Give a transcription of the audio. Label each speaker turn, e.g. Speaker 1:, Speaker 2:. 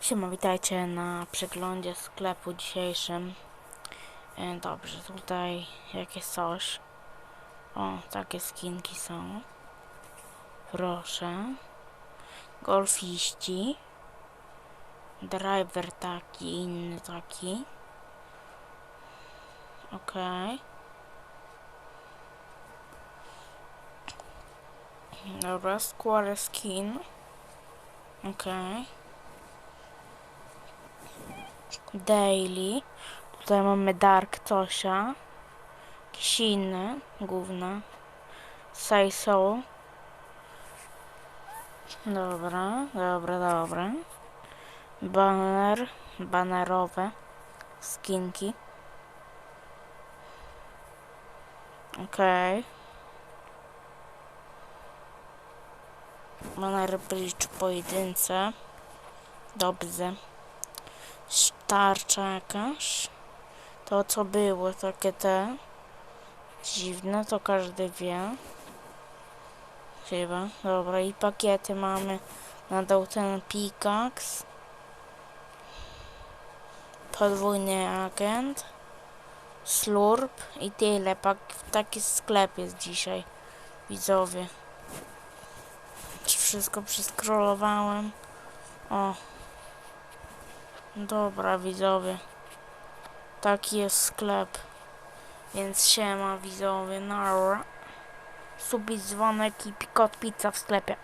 Speaker 1: Siema, witajcie na przeglądzie sklepu dzisiejszym. E, Dobrze, tutaj jakieś coś. O, takie skinki są. Proszę. Golfiści. Driver taki, inny taki. Okej. Dobra, square skin. Okej. Daily. Tutaj mamy Dark Tosia. Jakieś inne, główne. Say so. Dobra, dobra, dobra. Banner, banerowe. Skinki. Okej. Banery bridge pojedynce. Dobrze tarcza jakaś. To co było, takie te dziwne, to każdy wie. Chyba. Dobra, i pakiety mamy. Nadał ten Pickaxe. Podwójny agent. Slurp i tyle. Pak taki sklep jest dzisiaj. Widzowie. Wszystko przeskrolowałem. O, Dobra, widzowie. Taki jest sklep. Więc siema, widzowie. Nara. Subić dzwonek i kot pizza w sklepie.